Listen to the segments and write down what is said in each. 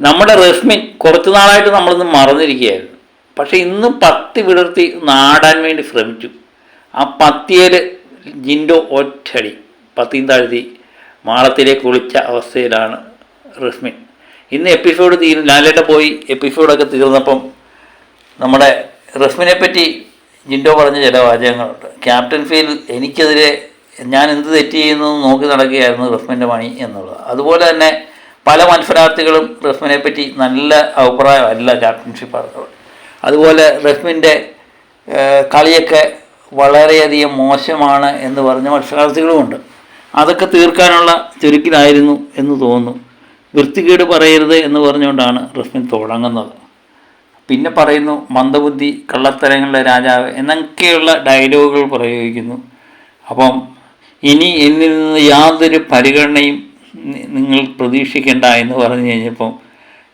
നമ്മുടെ റസ്മിൻ കുറച്ചു നാളായിട്ട് നമ്മളിന്ന് മറന്നിരിക്കുകയായിരുന്നു. പക്ഷെ ഇന്ന് പത്തി വിടർത്തി നാടാൻ വേണ്ടി ശ്രമിച്ചു. ആ പത്തിയേൽ ജിൻഡോ ഒറ്റടി പത്തിയും താഴ്ത്തി മാളത്തിലേക്ക് കുളിച്ച അവസ്ഥയിലാണ് റസ്മിൻ ഇന്ന് എപ്പിസോഡ് തീരും. ലാലേട്ട പോയി എപ്പിസോഡൊക്കെ തീർന്നപ്പം നമ്മുടെ റസ്മിനെ പറ്റി ജിൻഡോ പറഞ്ഞ ചില വാചകങ്ങളുണ്ട്. ക്യാപ്റ്റൻ ഫീൽ എനിക്കെതിരെ ഞാൻ എന്ത് തെറ്റ് ചെയ്യുന്നു നോക്കി നടക്കുകയായിരുന്നു റസ്മിന്റെ പണി എന്നുള്ളത്. അതുപോലെ തന്നെ പല മത്സരാർത്ഥികളും റഹ്മിനെ പറ്റി നല്ല അഭിപ്രായമല്ല ക്യാപ്റ്റൻഷിപ്പ് അർത്ഥം അതുപോലെ റഹ്മിന്റെ കളിയൊക്കെ വളരെയധികം മോശമാണ് എന്ന് പറഞ്ഞ മത്സരാർത്ഥികളുമുണ്ട് അതൊക്കെ തീർക്കാനുള്ള ചുരുക്കിലായിരുന്നു എന്ന് തോന്നുന്നു. വൃത്തികേട് പറയരുത് എന്ന് പറഞ്ഞുകൊണ്ടാണ് റഹ്മിൻ തുടങ്ങുന്നത്. പിന്നെ പറയുന്നു മന്ദബുദ്ധി കള്ളത്തരങ്ങളുടെ രാജാവ് എന്നൊക്കെയുള്ള ഡയലോഗുകൾ പ്രയോഗിക്കുന്നു. അപ്പം ഇനി എന്നിൽ നിന്ന് യാതൊരു പരിഗണനയും നിങ്ങൾ പ്രതീക്ഷിക്കേണ്ട എന്ന് പറഞ്ഞു കഴിഞ്ഞപ്പം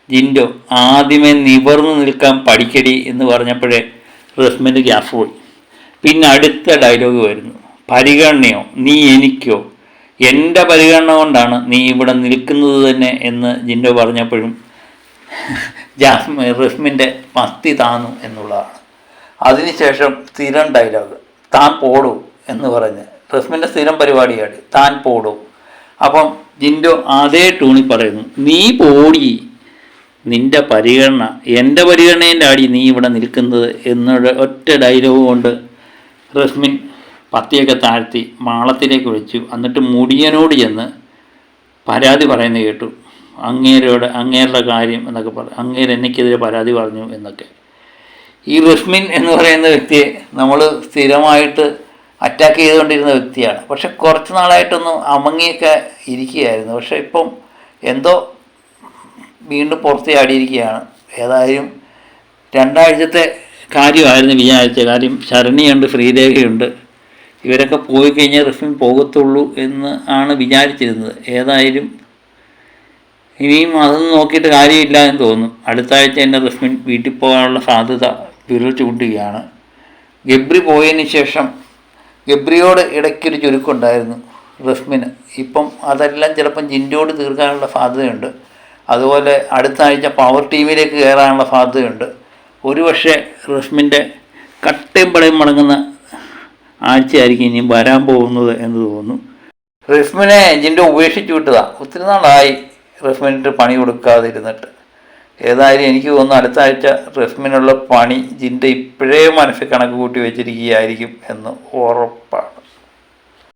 ജിൻഡോ ആദ്യമേ നിവർന്നു നിൽക്കാൻ പഠിക്കടി എന്ന് പറഞ്ഞപ്പോഴേ റസ്മിന്റെ ഗ്യാസ് പോയി. പിന്നെ അടുത്ത ഡയലോഗ് വരുന്നു. പരിഗണനയോ? നീ എനിക്കോ? എന്റെ പരിഗണന കൊണ്ടാണ് നീ ഇവിടെ നിൽക്കുന്നത് തന്നെ എന്ന് ജിൻഡോ പറഞ്ഞപ്പോഴും ജാസ്മി റസ്മിന്റെ മസ്തി താന്നു എന്നുള്ളതാണ്. അതിനുശേഷം സ്ഥിരം ഡയലോഗ് താൻ പോടൂ എന്ന് പറഞ്ഞ്. റസ്മിന്റെ സ്ഥിരം പരിപാടിയാണ് താൻ പോടൂ അപ്പം ജിൻഡോ അതേ ടൂണി പറയുന്നു നീ പോടി നിന്റെ പരിഗണന എന്റെ പരിഗണനേന്റെ അടി നീ ഇവിടെ നിൽക്കുന്നത് എന്നുള്ള ഒറ്റ ഡയലോഗ് കൊണ്ട് റസ്മിൻ പത്തിയൊക്കെ താഴ്ത്തി മാളത്തിലേക്ക് വിളിച്ചു എന്നിട്ട് മുടിയനോട് ചെന്ന് പരാതി പറയുന്നത് കേട്ടു. അങ്ങേരോട് അങ്ങേരുടെ കാര്യം എന്നൊക്കെ പറഞ്ഞു അങ്ങേര് എനിക്കെതിരെ പരാതി പറഞ്ഞു എന്നൊക്കെ. ഈ റസ്മിൻ എന്ന് പറയുന്ന വ്യക്തിയെ നമ്മൾ സ്ഥിരമായിട്ട് അറ്റാക്ക് ചെയ്തുകൊണ്ടിരുന്ന വ്യക്തിയാണ്. പക്ഷെ കുറച്ച് നാളായിട്ടൊന്നും അമങ്ങിയൊക്കെ ഇരിക്കുകയായിരുന്നു. പക്ഷെ ഇപ്പം എന്തോ വീണ്ടും പുറത്തിയാടിയിരിക്കുകയാണ് ഏതായാലും രണ്ടാഴ്ചത്തെ കാര്യമായിരുന്നു വിചാരിച്ച കാര്യം ശരണിയുണ്ട് ശ്രീദേവിയുണ്ട്. ഇവരൊക്കെ പോയി കഴിഞ്ഞാൽ റസ്മിൻ പോകത്തുള്ളൂ എന്ന് ആണ് വിചാരിച്ചിരുന്നത്. ഏതായാലും ഇനിയും അതൊന്നും നോക്കിയിട്ട് കാര്യമില്ല എന്ന് തോന്നും. അടുത്ത ആഴ്ച തന്നെ വീട്ടിൽ പോകാനുള്ള സാധ്യത വിരൽ ചൂണ്ടുകയാണ്. ഗബ്രി പോയതിന് ശേഷം ഗബ്രിയോട് ഇടയ്ക്കൊരു ചുരുക്കമുണ്ടായിരുന്നു റഷ്മിന് ഇപ്പം അതെല്ലാം ചിലപ്പം ജിൻഡോട് തീർക്കാനുള്ള സാധ്യതയുണ്ട്. അതുപോലെ അടുത്ത ആഴ്ച പവർ ടീമിലേക്ക് കയറാനുള്ള സാധ്യതയുണ്ട്. ഒരുപക്ഷെ റഷ്മിന്റെ കട്ടയും പടയും മടങ്ങുന്ന ആഴ്ചയായിരിക്കും ഇനിയും വരാൻ പോകുന്നത് എന്ന് തോന്നുന്നു. റഷ്മിനെ ജിൻഡോ ഉപേക്ഷിച്ചു വിട്ടതാണ് ഒത്തിരി നാളായി റഷ്മിന്റെ പണി കൊടുക്കാതിരുന്നിട്ട്. ഏതായാലും എനിക്ക് തോന്നുന്നു അടുത്ത ആഴ്ച റഫ്മിനുള്ള പണി ജിന്റെ ഇപ്പോഴേ മനസ്സിൽ കണക്ക് കൂട്ടി വെച്ചിരിക്കുകയായിരിക്കും എന്ന് ഉറപ്പാണ്.